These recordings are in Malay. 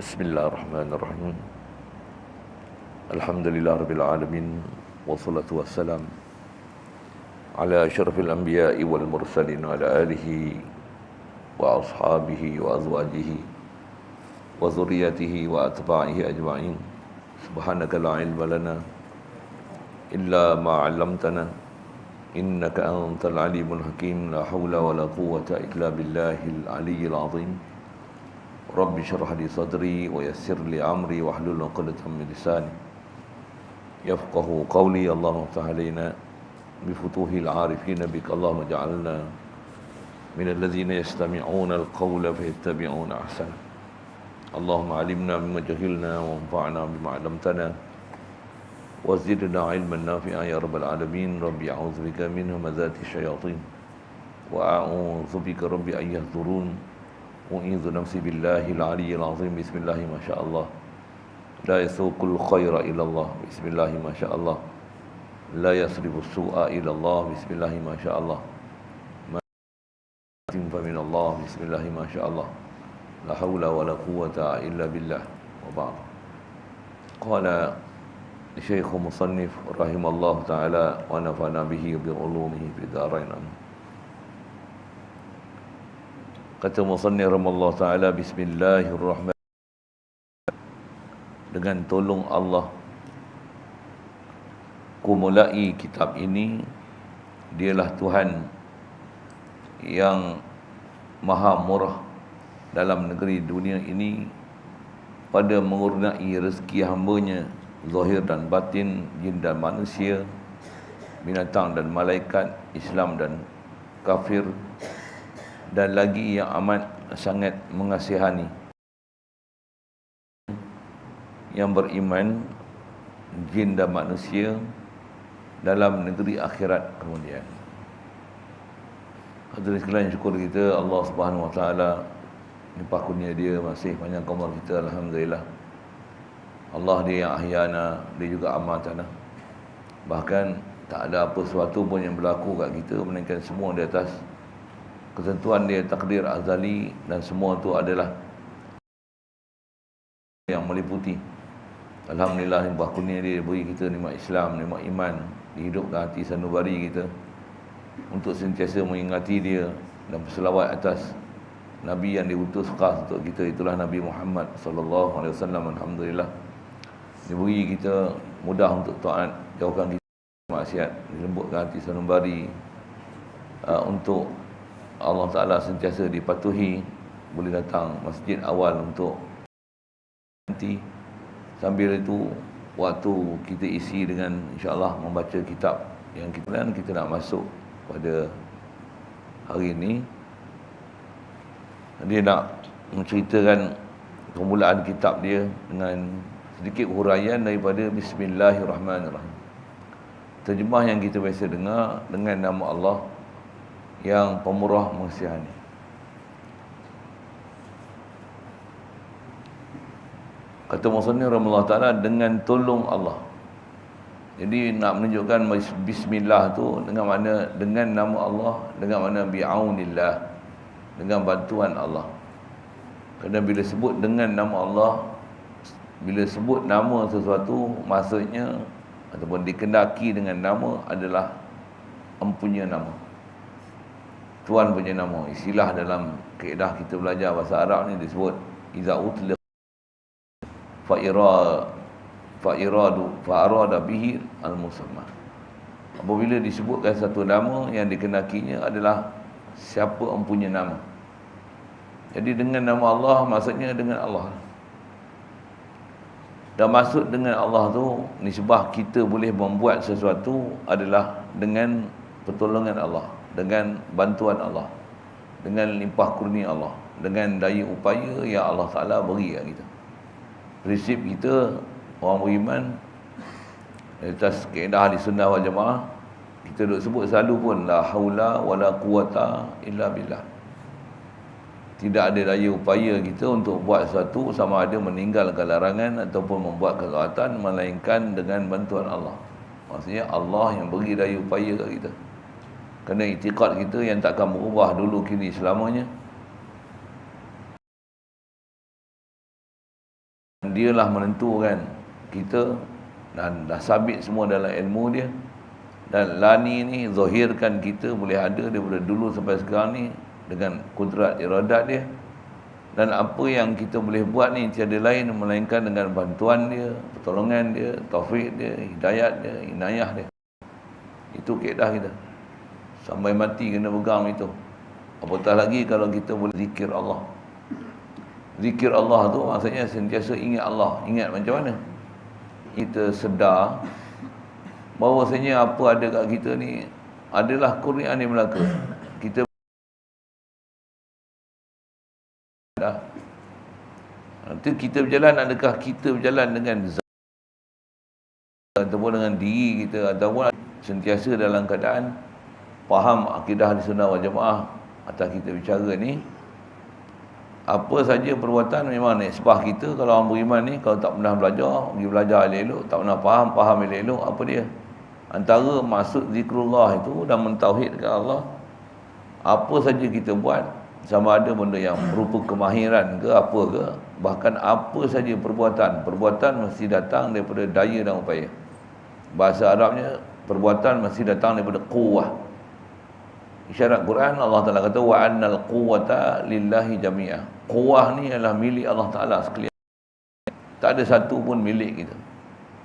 بسم الله الرحمن الرحيم الحمد لله رب العالمين والصلاة والسلام على أشرف الأنبياء والمرسلين وعلى آله وأصحابه وأزواجه وذريته وأتباعه أجمعين سبحانك لا علم لنا إلا ما علمتنا إنك أنت العليم الحكيم لا حول ولا قوة إلا بالله العلي العظيم رب اشرح لي صدري ويسر لي أمري واحلل عقدة من لساني يفقه قولي. اللهم افتح علينا بفتوح العارفين بك. اللهم اجعلنا من الذين يستمعون القول فيتبعون أحسنه اللهم علمنا مما جهلنا وانفعنا بما علمتنا وزدنا علما نافعا. يا رب العالمين ربي أعوذ بك من همزات الشياطين وأعوذ بك ربي أن يحضرون. أعيذ نفسي بالله العلي العظيم. بسم الله ما شاء الله. لا يسوق الخير إلى الله. بسم الله ما شاء الله. لا يصرف السوء إلى الله. بسم الله ما شاء الله. ما فمن الله. بسم الله ما شاء الله. لا حول ولا قوة إلا بالله. وبعض قال الشيخ مصنف رحمه الله تعالى ونفعنا به بعلومه في دارين kata musannif rahimallahu taala bismillahirrahmanirrahim. Dengan tolong Allah ku mulai kitab ini. Dialah Tuhan yang maha murah dalam negeri dunia ini pada mengurniai rezeki hambanya zahir dan batin jin dan manusia binatang dan malaikat Islam dan kafir dan lagi yang amat sangat mengasihani yang beriman jin dan manusia dalam negeri akhirat kemudian Hadirin sekalian syukur kita Allah Subhanahu Wa Taala limpah kurnia dia masih panjang umur kita alhamdulillah. Allah dia yang ahyana, dia juga amatana. Bahkan tak ada apa sesuatu pun yang berlaku kat kita melainkan semua di atas ketentuan dia takdir azali dan semua itu adalah yang meliputi. Alhamdulillah yang kurnia dia beri kita nikmat Islam, nikmat iman dihidupkan hati sanubari kita untuk sentiasa mengingati dia dan berselawat atas Nabi yang diutus khas untuk kita. Itulah Nabi Muhammad sallallahu alaihi wasallam. Alhamdulillah diberi kita mudah untuk taat jauhkan kita maksiat dilembutkan hati sanubari uh, untuk Allah Ta'ala sentiasa dipatuhi boleh datang masjid awal untuk nanti. Sambil itu waktu kita isi dengan insyaAllah membaca kitab yang kita dan kita nak masuk pada hari ini. Dia nak menceritakan permulaan kitab dia dengan sedikit huraian daripada Bismillahirrahmanirrahim. Terjemah yang kita biasa dengar dengan nama Allah yang pemurah mengasihani. Kata Musani Rasulullah Ta'ala dengan tolong Allah. Jadi nak menunjukkan Bismillah tu dengan mana dengan nama Allah, dengan mana bi'aunillah, dengan bantuan Allah. Kerana bila sebut dengan nama Allah, bila sebut nama sesuatu, maksudnya ataupun dikendaki dengan nama adalah empunya nama. Tuan punya nama. Istilah dalam keedah kita belajar bahasa Arab ni disebut iza utliq fa'ira fa'iradu fa'arada bihi al-musamma. Apabila disebutkan satu nama yang dikenakinya adalah siapa empunya nama. Jadi dengan nama Allah maksudnya dengan Allah. Dan maksud dengan Allah tu nisbah kita boleh membuat sesuatu adalah dengan pertolongan Allah dengan bantuan Allah dengan limpah kurnia Allah dengan daya upaya yang Allah Ta'ala beri kat kita. Prinsip kita orang beriman atas keedah di sunnah wal jamaah kita duk sebut selalu pun la haula wala quwata illa billah. Tidak ada daya upaya kita untuk buat sesuatu sama ada meninggalkan larangan ataupun membuat ketaatan melainkan dengan bantuan Allah. Maksudnya Allah yang beri daya upaya kat kita kerana itikad kita yang takkan berubah dulu kini selamanya dialah menentukan kita dan dah sabit semua dalam ilmu dia dan lani ni zahirkan kita boleh ada daripada dulu sampai sekarang ni dengan kudrat iradat dia dan apa yang kita boleh buat ni tiada lain melainkan dengan bantuan dia, pertolongan dia, taufik dia, hidayat dia, inayah dia. Itu keedah kita. Sampai mati kena pegang itu. Apatah lagi kalau kita boleh zikir Allah. Zikir Allah tu maksudnya sentiasa ingat Allah. Ingat macam mana? Kita sedar bahawasanya apa ada kat kita ni adalah kurniaan yang melaka. Kita dah. Nanti kita berjalan adakah kita berjalan dengan ataupun dengan diri kita ataupun sentiasa dalam keadaan faham akidah di sunnah wal jamaah atas kita bicara ni? Apa saja perbuatan memang nisbah kita kalau orang beriman ni kalau tak pernah belajar pergi belajar elok-elok tak pernah faham faham elok-elok apa dia? Antara maksud zikrullah itu dan mentauhidkan Allah apa saja kita buat sama ada benda yang berupa kemahiran ke apa ke bahkan apa saja perbuatan perbuatan mesti datang daripada daya dan upaya. Bahasa Arabnya perbuatan mesti datang daripada quwwah isyarat Quran Allah Taala kata wa annal quwwata lillahi jami'ah quwwah ni adalah milik Allah Taala sekalian. Tak ada satu pun milik kita.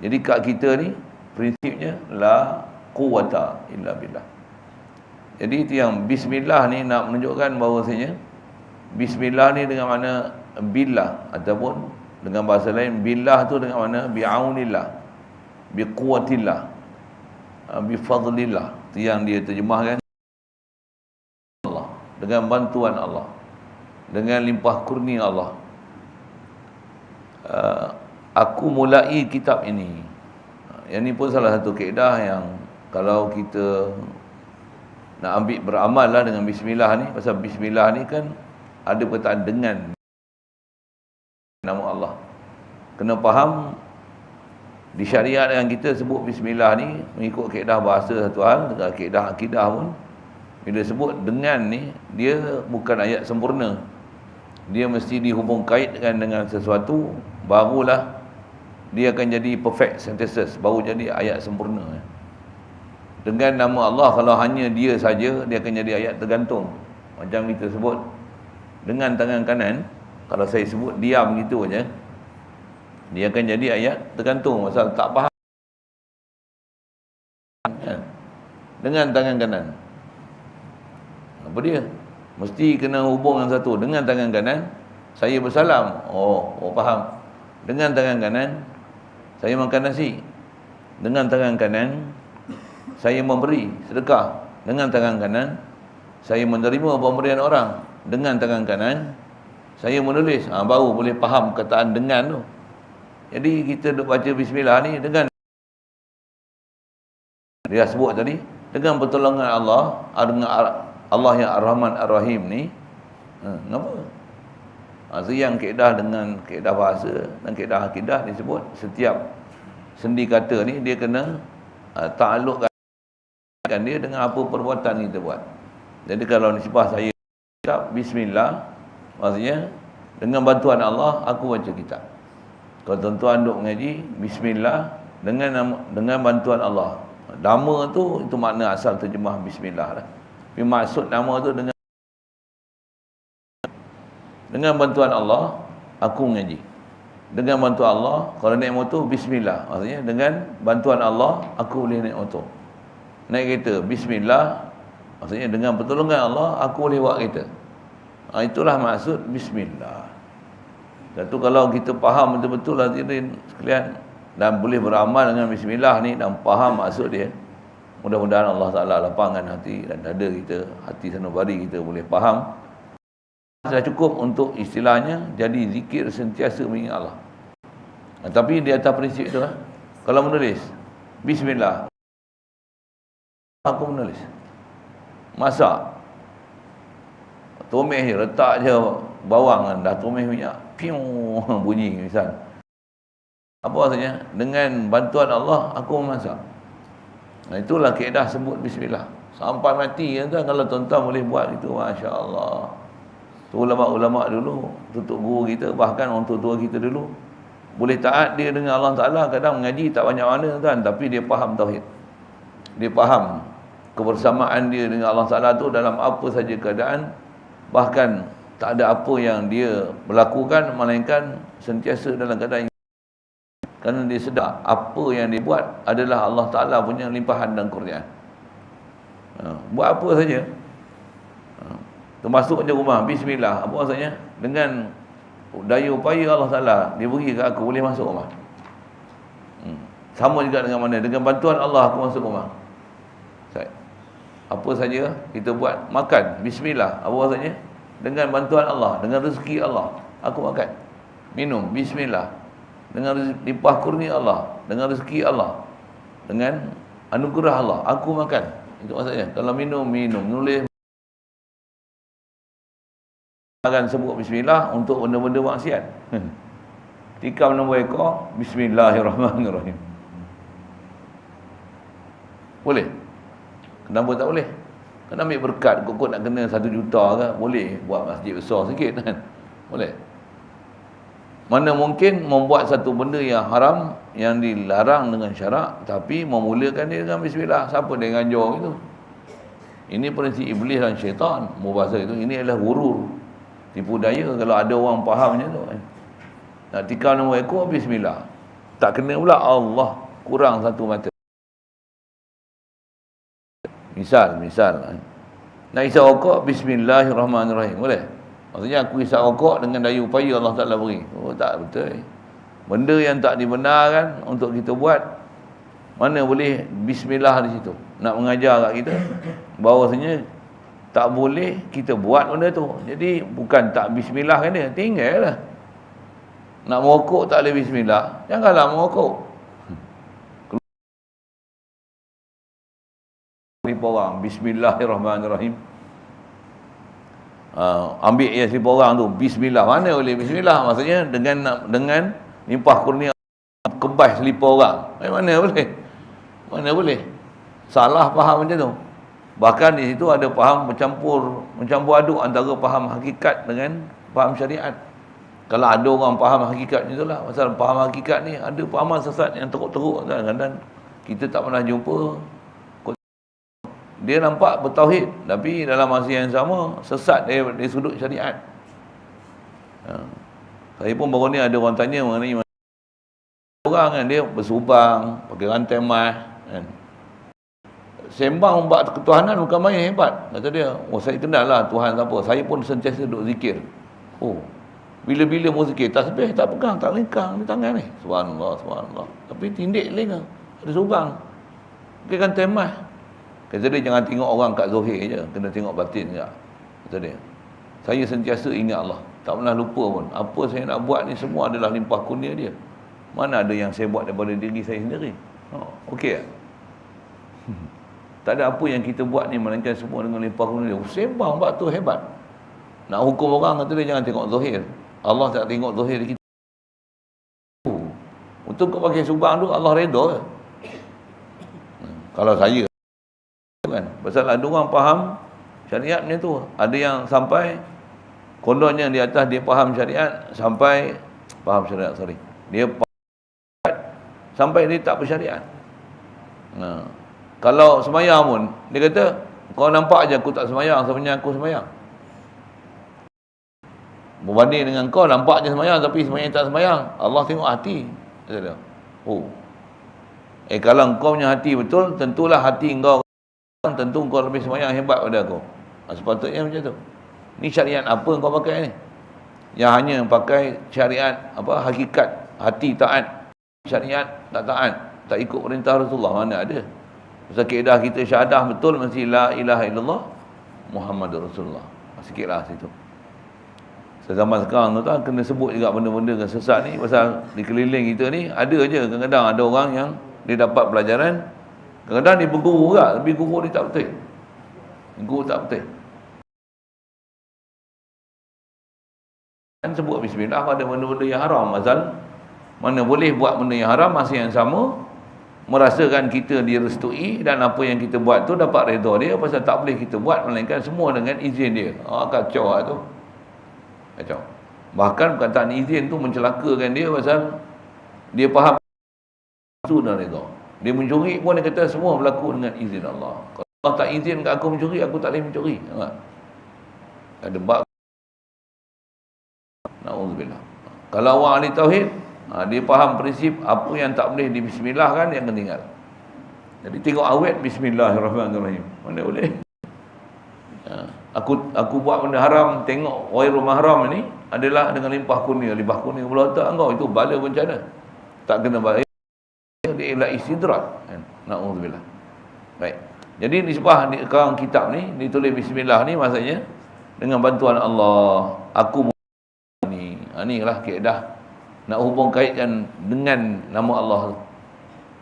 Jadi kat kita ni prinsipnya la quwwata illa billah. Jadi itu yang bismillah ni nak menunjukkan bahawasanya bismillah ni dengan mana billah ataupun dengan bahasa lain billah tu dengan mana bi'aunillah biquwatillah ah, bifadlillah. Itu yang dia terjemahkan dengan bantuan Allah dengan limpah kurnia Allah. Uh, aku mulai kitab ini. Yang ni pun salah satu keedah yang kalau kita nak ambil beramal lah dengan bismillah ni pasal bismillah ni kan ada perkataan dengan nama Allah. Kena faham di syariat yang kita sebut bismillah ni mengikut keedah bahasa satu hal dengan keedah akidah pun bila sebut dengan ni dia bukan ayat sempurna. Dia mesti dihubung kaitkan dengan sesuatu barulah dia akan jadi perfect sentences baru jadi ayat sempurna. Dengan nama Allah kalau hanya dia saja dia akan jadi ayat tergantung. Macam kita sebut dengan tangan kanan kalau saya sebut diam gitu aja dia akan jadi ayat tergantung. Pasal tak faham. Dengan tangan kanan apa dia? Mesti kena hubung yang satu. Dengan tangan kanan saya bersalam. Oh oh faham. Dengan tangan kanan saya makan nasi. Dengan tangan kanan saya memberi sedekah. Dengan tangan kanan saya menerima pemberian orang. Dengan tangan kanan saya menulis. Ha, baru boleh faham kataan dengan tu. Jadi kita duk baca bismillah ni dengan dia sebut tadi dengan pertolongan Allah ah, dengan Allah yang Ar-Rahman Ar-Rahim ni ha, kenapa ha, so yang keedah dengan keedah bahasa dan keedah akidah disebut setiap sendi kata ni dia kena uh, ta'aluk kan dia dengan apa perbuatan kita buat. Jadi kalau nisbah saya kitab bismillah maksudnya dengan bantuan Allah aku baca kitab. Kalau tuan-tuan duk mengaji bismillah dengan dengan bantuan Allah. Nama tu itu makna asal terjemah bismillah lah. Maksud nama tu dengan dengan bantuan Allah aku mengaji. Dengan bantuan Allah kalau naik motor bismillah. Maksudnya dengan bantuan Allah aku boleh naik motor. Naik kereta bismillah. Maksudnya dengan pertolongan Allah aku boleh buat kereta. Ha, itulah maksud bismillah. Satu kalau kita faham betul-betul hadirin sekalian dan boleh beramal dengan bismillah ni dan faham maksud dia mudah-mudahan Allah Taala lapangkan hati dan dada kita hati sanubari kita boleh faham. Sudah cukup untuk istilahnya jadi zikir sentiasa mengingat Allah. Ha, tapi di atas prinsip itu kalau menulis bismillah. Aku menulis. Masak. Tumis je letak je bawang kan dah tumis minyak. Piu bunyi misal apa maksudnya? Dengan bantuan Allah aku memasak nah, itulah keedah sebut bismillah. Sampai mati ya, kan kalau tuan-tuan boleh buat itu masya-Allah. Tu ulama-ulama dulu tutup guru kita bahkan orang tua-tua kita dulu boleh taat dia dengan Allah Ta'ala kadang mengaji tak banyak mana kan tapi dia faham tauhid. Dia faham kebersamaan dia dengan Allah Ta'ala tu dalam apa saja keadaan bahkan tak ada apa yang dia melakukan melainkan sentiasa dalam keadaan kerana dia sedar apa yang dia buat adalah Allah Ta'ala punya limpahan dan kurniaan ha, buat apa saja. Ha, termasuk je rumah. Bismillah. Apa maksudnya? Dengan daya upaya Allah Ta'ala dia beri ke aku boleh masuk rumah. Hmm. sama juga dengan mana? Dengan bantuan Allah aku masuk rumah. Apa saja kita buat makan. Bismillah. Apa maksudnya? Dengan bantuan Allah dengan rezeki Allah aku makan. Minum. Bismillah dengan limpah kurnia Allah dengan rezeki Allah dengan anugerah Allah aku makan itu maksudnya kalau minum minum nulis akan sebut bismillah untuk benda-benda maksiat. Tikam nombor ekor, bismillahirrahmanirrahim. Boleh? Kenapa tak boleh? Kena ambil berkat, kok nak kena satu juta ke? Boleh buat masjid besar sikit kan? Boleh? Mana mungkin membuat satu benda yang haram, yang dilarang dengan syarak, tapi memulakan dia dengan bismillah. Siapa dia nganjur itu? Ini prinsip iblis dan syaitan. Mubasa itu, ini adalah gurur tipu daya kalau ada orang faham macam tu kan. Nak tikar nombor ekor bismillah. Tak kena pula Allah kurang satu mata. Misal, misal. Kan. Nak isap rokok bismillahirrahmanirrahim. Boleh? Maksudnya aku isap rokok dengan daya upaya Allah Taala beri. Oh tak betul. Benda yang tak dibenarkan untuk kita buat mana boleh bismillah di situ. Nak mengajar kat kita bahawasanya tak boleh kita buat benda tu. Jadi bukan tak bismillah kan dia, tinggallah. Nak merokok tak boleh bismillah, janganlah merokok. Lima orang, bismillahirrahmanirrahim. Uh, ambil ya seribu orang tu, bismillah. Mana boleh bismillah? Maksudnya dengan dengan limpah kurnia kebas seribu orang. Eh, mana boleh? Mana boleh? Salah faham macam tu. Bahkan di situ ada faham mencampur mencampur aduk antara faham hakikat dengan faham syariat. Kalau ada orang faham hakikat ni itulah pasal faham hakikat ni ada fahaman sesat yang teruk-teruk kadang-kadang kita tak pernah jumpa dia nampak bertauhid tapi dalam masa yang sama sesat dari, dari sudut syariat. Ha. Saya pun baru ni ada orang tanya mengenai orang kan dia bersubang pakai rantai emas kan. Sembang buat ketuhanan bukan main hebat. Kata dia oh saya kenal lah Tuhan siapa. Saya pun sentiasa duduk zikir. Oh bila-bila mau zikir tasbih tak pegang tak lengkang di tangan ni. Subhanallah subhanallah. Tapi tindik lenga ada subang kan temah kata dia jangan tengok orang kat zohir je kena tengok batin juga kata dia saya sentiasa ingat Allah tak pernah lupa pun apa saya nak buat ni semua adalah limpah kurnia dia mana ada yang saya buat daripada diri saya sendiri oh, okey tak? Tak ada apa yang kita buat ni melainkan semua dengan limpah kurnia dia. Sembang bab tu hebat. Nak hukum orang kata dia jangan tengok zahir. Allah tak tengok zahir kita. Untuk kau pakai subang tu Allah redha. Kalau saya pasal ada orang faham syariat ni tu. Ada yang sampai kononnya di atas dia faham syariat sampai faham syariat sorry. Dia faham sampai dia tak bersyariat. Nah. Kalau semayang pun, dia kata, kau nampak aja aku tak semayang, sebenarnya aku semayang. Berbanding dengan kau, nampak je semayang, tapi semayang tak semayang. Allah tengok hati. Dia oh. Eh, kalau kau punya hati betul, tentulah hati kau, tentu kau lebih semayang hebat pada aku. Ha, sepatutnya macam tu. Ni syariat apa kau pakai ni? Yang hanya pakai syariat, apa, hakikat, hati taat. Syariat tak taat, tak ikut perintah Rasulullah, mana ada? Pasal keedah kita syahadah betul mesti la ilaha illallah Muhammad Rasulullah. Sikitlah situ. Sezaman sekarang tu kan kena sebut juga benda-benda yang sesat ni pasal di keliling kita ni ada je kadang-kadang ada orang yang dia dapat pelajaran kadang-kadang dia berguru juga tapi guru dia tak betul. Guru tak betul. Kan sebut bismillah pada benda-benda yang haram pasal mana boleh buat benda yang haram masih yang sama merasakan kita direstui dan apa yang kita buat tu dapat redha dia pasal tak boleh kita buat melainkan semua dengan izin dia ha, kacau lah tu kacau bahkan perkataan izin tu mencelakakan dia pasal Dia faham itu dan reda. Dia mencuri pun dia kata semua berlaku dengan izin Allah. Kalau Allah tak izin kat aku mencuri, aku tak boleh mencuri. Nampak? Ada bab. Na'udzubillah. Kalau orang ahli tauhid, ha, dia faham prinsip apa yang tak boleh di bismillah kan yang tinggal. Jadi tengok awet bismillahirrahmanirrahim. Mana boleh? Ha, aku aku buat benda haram, tengok wairul mahram ni adalah dengan limpah kurnia, limpah kurnia pula tak engkau itu bala bencana. Tak kena baik. Istidrak. Kan? Na'udzubillah. Baik. Jadi nisbah di kawan kitab ni ditulis bismillah ni maksudnya dengan bantuan Allah aku ni. Ha ni lah kaedah nak hubung kaitkan dengan nama Allah tu.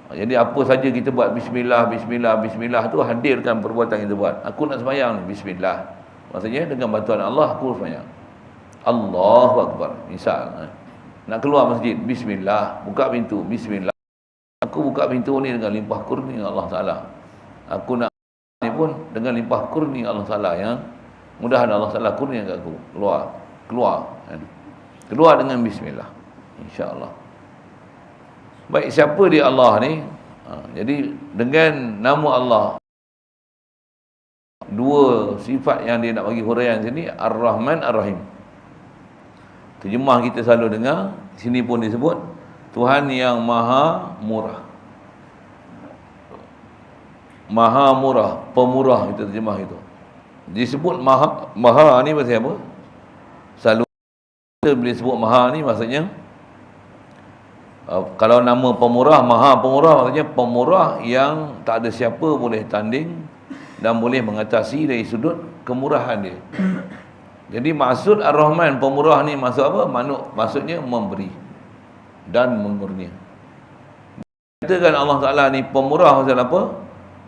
Ha, jadi apa saja kita buat bismillah bismillah bismillah tu hadirkan perbuatan kita buat. Aku nak sembahyang ni bismillah. Maksudnya dengan bantuan Allah aku sembahyang. Allahu akbar. Misal ha. nak keluar masjid bismillah, buka pintu bismillah. Aku buka pintu ni dengan limpah kurnia Allah Taala. Aku nak ni pun dengan limpah kurnia Allah Taala yang mudah Allah Taala kurnia kat aku. Keluar keluar kan? keluar dengan bismillah insyaallah. Baik siapa dia Allah ni? Ha, jadi dengan nama Allah dua sifat yang dia nak bagi huraian sini Ar-Rahman Ar-Rahim. Terjemah kita selalu dengar sini pun disebut Tuhan yang maha murah Maha murah, pemurah kita terjemah itu. Disebut maha maha ni maksudnya apa? Selalu kita boleh sebut maha ni maksudnya uh, kalau nama pemurah, maha pemurah maksudnya pemurah yang tak ada siapa boleh tanding dan boleh mengatasi dari sudut kemurahan dia. Jadi maksud Ar-Rahman pemurah ni maksud apa? Manuk maksudnya memberi dan mengurnia. Katakan Allah Taala ni pemurah maksud apa?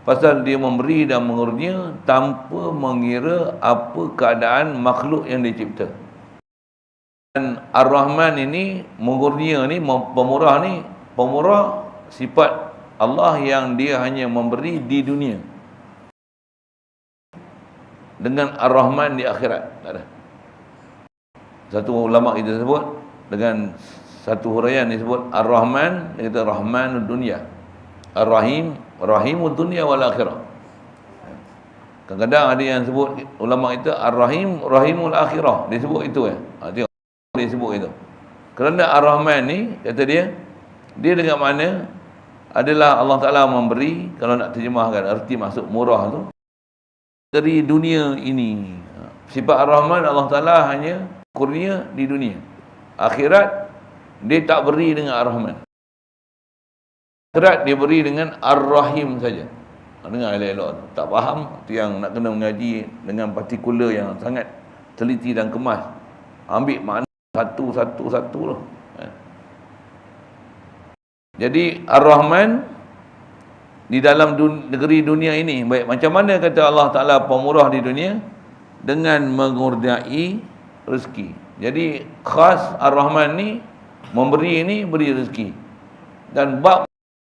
Pasal dia memberi dan mengurnia tanpa mengira apa keadaan makhluk yang dicipta. Dan Ar-Rahman ini, mengurnia ni, pemurah ni, pemurah sifat Allah yang dia hanya memberi di dunia. Dengan Ar-Rahman di akhirat. Tak ada. Satu ulama kita sebut, dengan satu huraian disebut Ar-Rahman, dia kata Rahman dunia. Ar-Rahim Rahimud dunia wal akhirah. Kadang-kadang ada yang sebut ulama itu Ar-Rahim Rahimul akhirah. Dia sebut itu ya. Ha, tengok dia sebut itu. Kerana Ar-Rahman ni kata dia dia dengan mana adalah Allah Taala memberi kalau nak terjemahkan erti masuk murah tu dari dunia ini. Sifat Ar-Rahman Allah Taala hanya kurnia di dunia. Akhirat dia tak beri dengan Ar-Rahman. Akhirat dia beri dengan Ar-Rahim saja. Ha, dengar elok-elok Tak faham tu yang nak kena mengaji dengan partikular yang sangat teliti dan kemas. Ambil makna satu-satu-satu lah. Ha. Jadi Ar-Rahman di dalam dun negeri dunia ini baik macam mana kata Allah Taala pemurah di dunia dengan mengurniai rezeki. Jadi khas Ar-Rahman ni memberi ini beri rezeki. Dan bab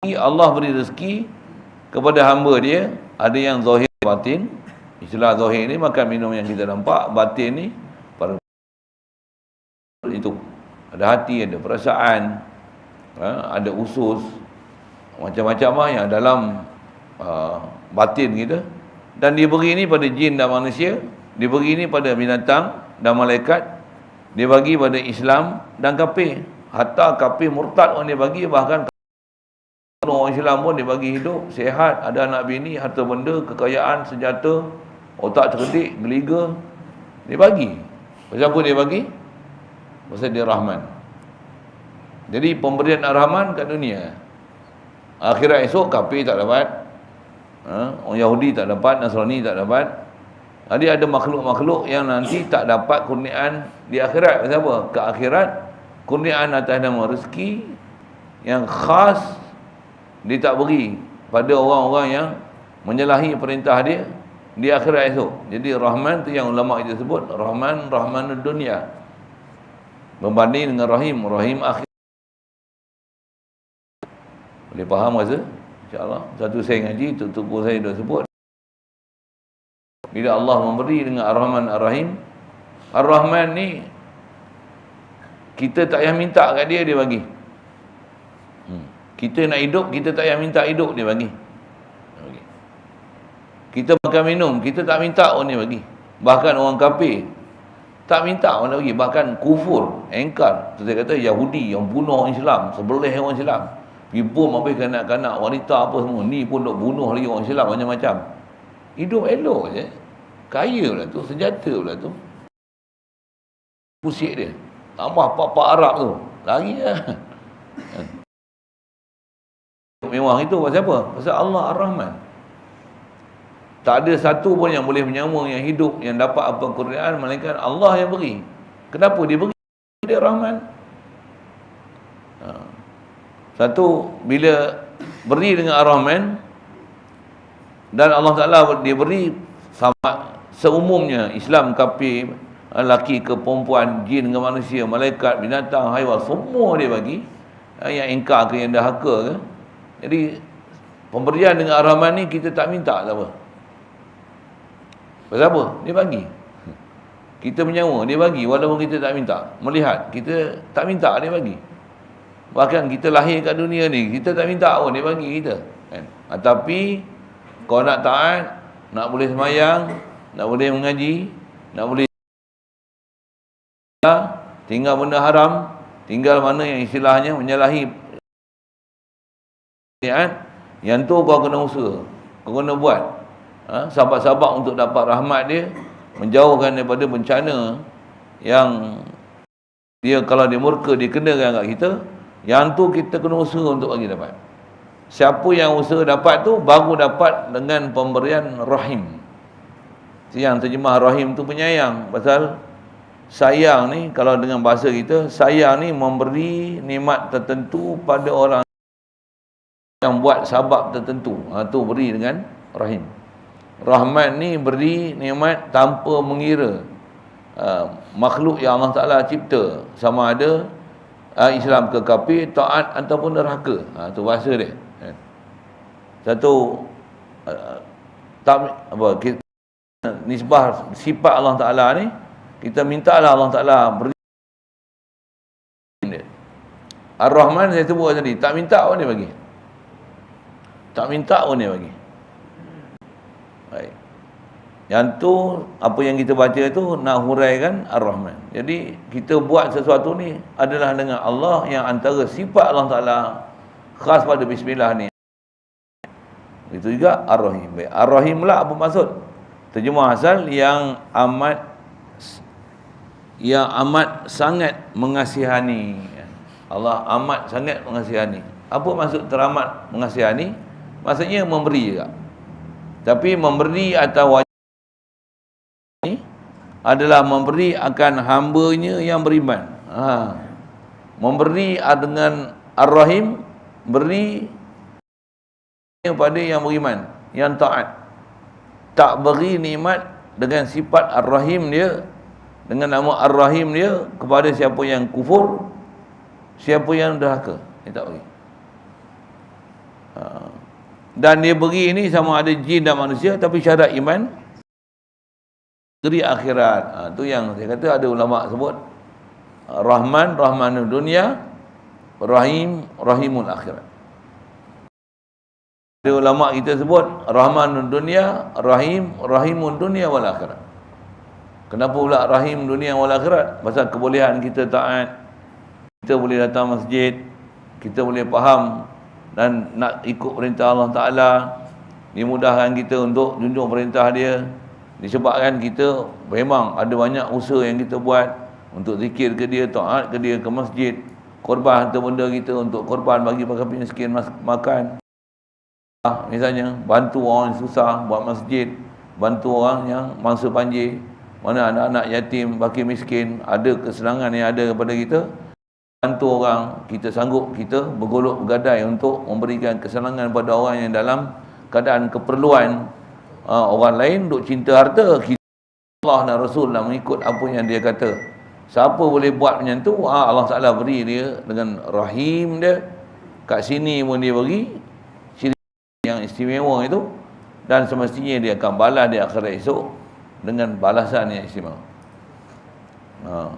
Allah beri rezeki kepada hamba dia. Ada yang zahir batin. Istilah zahir ni makan minum yang kita nampak batin ni pada itu. Ada hati ada perasaan ha, ada usus macam-macam lah yang dalam uh, batin kita. Dan dia beri ni pada jin dan manusia dia beri ni pada binatang dan malaikat dia bagi pada Islam dan kafir hatta kafir murtad orang dia bagi bahkan orang Islam pun dia bagi hidup sehat ada anak bini harta benda kekayaan senjata otak cerdik geliga dia bagi. Pasal apa dia bagi? Pasal dia rahman. Jadi pemberian rahman kat dunia. Akhirat esok kafir tak dapat ha? orang Yahudi tak dapat Nasrani tak dapat. Jadi ada makhluk-makhluk yang nanti tak dapat kurniaan di akhirat. Pasal apa? Ke akhirat kurniaan atas nama rezeki yang khas dia tak beri pada orang-orang yang menyalahi perintah dia di akhirat esok. Jadi Rahman tu yang ulama itu sebut Rahman Rahman dunia. Membanding dengan Rahim, Rahim akhir. Boleh faham rasa? Insya-Allah. Satu saya ngaji tutup saya dah sebut. Bila Allah memberi dengan Ar-Rahman Ar-Rahim, Ar-Rahman ni kita tak payah minta kat dia dia bagi. Kita nak hidup, kita tak payah minta hidup dia bagi. bagi. Kita makan minum, kita tak minta orang dia bagi. Bahkan orang kafir tak minta orang nak bagi. Bahkan kufur, engkar. Saya kata Yahudi yang bunuh orang Islam, sebelah orang Islam. Pergi bom habis kanak-kanak, wanita apa semua. Ni pun duk bunuh lagi orang Islam macam-macam. Hidup elok je. Kaya pula tu, senjata pula tu. Pusik dia. Tambah pak-pak Arab tu. Lari lah. Mewah itu pasal apa? Pasal Allah Ar-Rahman. Tak ada satu pun yang boleh menyambung yang hidup yang dapat apa Quran melainkan Allah yang beri. Kenapa dia beri? Dia Rahman. Ha. Satu bila beri dengan Ar-Rahman dan Allah Taala dia beri sama seumumnya Islam kafir lelaki ke perempuan jin ke manusia malaikat binatang haiwan semua dia bagi ha, yang ingkar ke yang dahaka ke jadi pemberian dengan Ar-Rahman ni kita tak minta tak apa. Pasal apa? Dia bagi. Kita menyawa, dia bagi walaupun kita tak minta. Melihat, kita tak minta dia bagi. Bahkan kita lahir kat dunia ni, kita tak minta pun dia bagi kita. Kan? Ha, tapi kau nak taat, nak boleh semayang, nak boleh mengaji, nak boleh tinggal benda haram, tinggal mana yang istilahnya menyalahi kan? Yang tu kau kena usaha. Kau kena buat. Ha? Sahabat-sahabat untuk dapat rahmat dia. Menjauhkan daripada bencana yang dia kalau dia murka, dia kenakan kat kita. Yang tu kita kena usaha untuk bagi dapat. Siapa yang usaha dapat tu, baru dapat dengan pemberian rahim. Yang terjemah rahim tu penyayang. Pasal sayang ni, kalau dengan bahasa kita, sayang ni memberi nikmat tertentu pada orang yang buat sabab tertentu. Ha, tu beri dengan rahim. Rahmat ni beri nikmat tanpa mengira. Uh, makhluk yang Allah Ta'ala cipta. Sama ada uh, Islam ke kafir taat ataupun neraka. Ha, tu bahasa dia. Kan. satu uh, tak, apa, kita, nisbah sifat Allah Ta'ala ni kita minta lah Allah Ta'ala Ar-Rahman saya sebut tadi tak minta pun dia bagi tak minta pun dia bagi. Baik. Yang tu apa yang kita baca itu nak huraikan Ar-Rahman. Jadi kita buat sesuatu ni adalah dengan Allah yang antara sifat Allah Taala khas pada bismillah ni. Itu juga Ar-Rahim. Baik. Ar-Rahim lah apa maksud? Terjemah asal yang amat yang amat sangat mengasihani. Allah amat sangat mengasihani. Apa maksud teramat mengasihani? Maksudnya memberi juga. Tapi memberi atau wajib ini adalah memberi akan hambanya yang beriman. Ha. Memberi dengan Ar-Rahim, beri kepada yang beriman, yang taat. Tak beri nikmat dengan sifat Ar-Rahim dia, dengan nama Ar-Rahim dia kepada siapa yang kufur, siapa yang derhaka. Dia tak beri. Ha. Dan dia beri ini sama ada jin dan manusia tapi syarat iman negeri akhirat. Ha, tu yang saya kata ada ulama sebut. Rahman Rahmanul dunia Rahim Rahimul akhirat. Ada ulama kita sebut Rahmanul dunia Rahim Rahimul dunia wal akhirat kenapa pula Rahim dunia wal akhirat? Pasal kebolehan kita taat. Kita boleh datang masjid. Kita boleh faham dan nak ikut perintah Allah Ta'ala. Dimudahkan kita untuk junjung perintah dia. Disebabkan kita memang ada banyak usaha yang kita buat untuk zikir ke dia, taat ke dia, ke masjid. Korban harta benda kita untuk korban bagi fakir miskin makan. Misalnya bantu orang yang susah buat masjid. Bantu orang yang mangsa banjir mana anak-anak yatim, fakir miskin ada kesenangan yang ada kepada kita bantu orang, kita sanggup kita bergolok bergadai untuk memberikan kesenangan pada orang yang dalam keadaan keperluan uh, orang lain duk cinta harta kita Allah dan Rasul nak mengikut apa yang dia kata. Siapa boleh buat macam tu? Ah, Allah Ta'ala beri dia dengan rahim dia. Kat sini pun dia beri ciri yang istimewa itu. Dan semestinya dia akan balas di akhirat esok dengan balasan yang istimewa uh.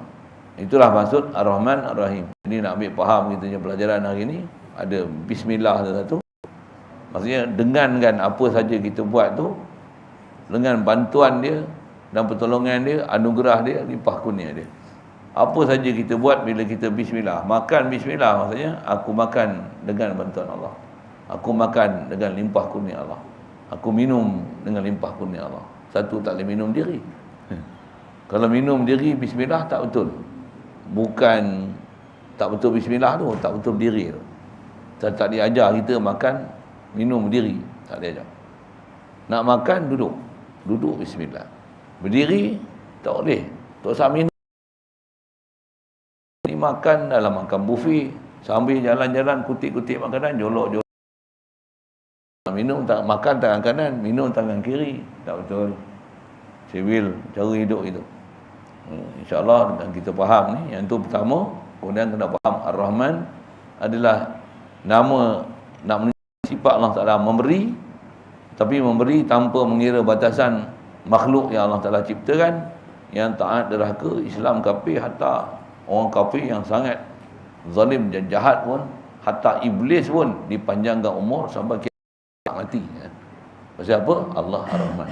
Itulah maksud Ar-Rahman Ar-Rahim. Ini nak ambil faham kita punya pelajaran hari ini. ada bismillah tu satu maksudnya dengankan apa saja kita buat tu dengan bantuan dia dan pertolongan dia anugerah dia limpah kurnia dia apa saja kita buat bila kita bismillah makan bismillah maksudnya aku makan dengan bantuan Allah aku makan dengan limpah kurnia Allah aku minum dengan limpah kurnia Allah satu tak boleh minum diri. Kalau minum diri bismillah tak betul. Bukan tak betul bismillah tu tak betul diri tu. Tak, tak diajar kita makan minum diri. Tak diajar. Nak makan duduk. Duduk bismillah. Berdiri tak boleh. Tak usah minum. Ni makan dalam makan buffet sambil jalan-jalan kutip-kutip makanan jolok-jolok minum tak makan tangan kanan minum tangan kiri. Tak betul. Civil cara hidup itu. Hmm, insyaallah dan kita faham ni. Yang tu pertama. Kemudian kena faham ar-rahman adalah nama nak sifat Allah Taala memberi tapi memberi tanpa mengira batasan makhluk yang Allah Taala ciptakan yang taat derhaka Islam kafir hatta orang kafir yang sangat zalim dan jahat pun hatta iblis pun dipanjangkan umur sampai mati ya. pasal apa Allah Ar-Rahman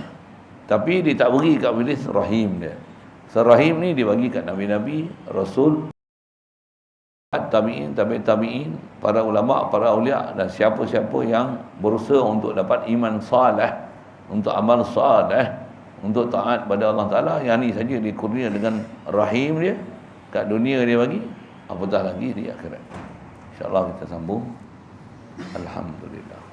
tapi dia tak beri kat iblis rahim dia Serahim ni dibagi kat nabi-nabi rasul tabi'in, tabi' tabi'in, para ulama, para awliya dan siapa-siapa yang berusaha untuk dapat iman salih, untuk amal salih, untuk taat pada Allah Ta'ala, yang ni saja dikurnia dengan rahim dia, kat dunia dia bagi, apatah lagi di akhirat. InsyaAllah kita sambung. Alhamdulillah.